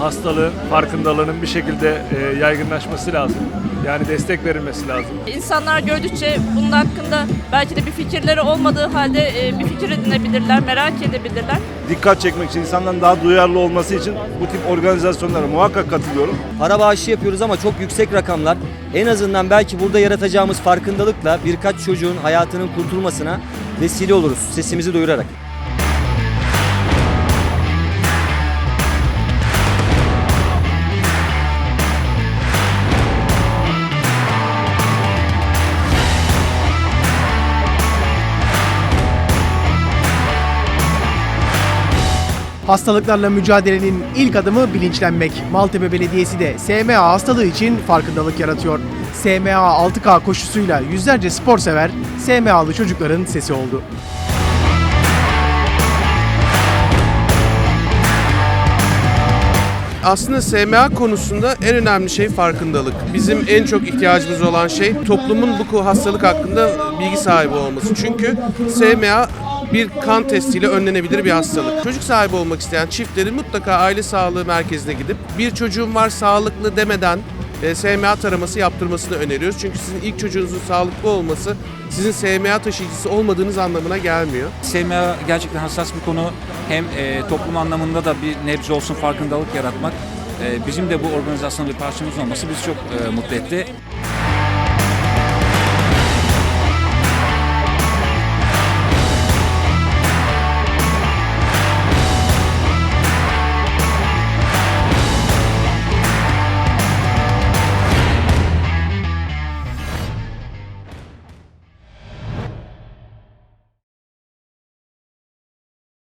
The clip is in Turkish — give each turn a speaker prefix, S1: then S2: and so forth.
S1: hastalığın farkındalığının bir şekilde e, yaygınlaşması lazım. Yani destek verilmesi lazım.
S2: İnsanlar gördükçe bunun hakkında belki de bir fikirleri olmadığı halde e, bir fikir edinebilirler, merak edebilirler.
S3: Dikkat çekmek için, insanların daha duyarlı olması için bu tip organizasyonlara muhakkak katılıyorum.
S4: Para bağışı yapıyoruz ama çok yüksek rakamlar. En azından belki burada yaratacağımız farkındalıkla birkaç çocuğun hayatının kurtulmasına vesile oluruz sesimizi duyurarak.
S5: Hastalıklarla mücadelenin ilk adımı bilinçlenmek. Maltepe Belediyesi de SMA hastalığı için farkındalık yaratıyor. SMA 6K koşusuyla yüzlerce spor sever SMA'lı çocukların sesi oldu.
S6: Aslında SMA konusunda en önemli şey farkındalık. Bizim en çok ihtiyacımız olan şey toplumun bu hastalık hakkında bilgi sahibi olması. Çünkü SMA bir kan testiyle önlenebilir bir hastalık. Çocuk sahibi olmak isteyen çiftlerin mutlaka aile sağlığı merkezine gidip bir çocuğum var sağlıklı demeden e, SMA taraması yaptırmasını öneriyoruz. Çünkü sizin ilk çocuğunuzun sağlıklı olması sizin SMA taşıyıcısı olmadığınız anlamına gelmiyor.
S7: SMA gerçekten hassas bir konu. Hem e, toplum anlamında da bir nebze olsun farkındalık yaratmak. E, bizim de bu organizasyonun bir parçamız olması bizi çok e, mutlu etti.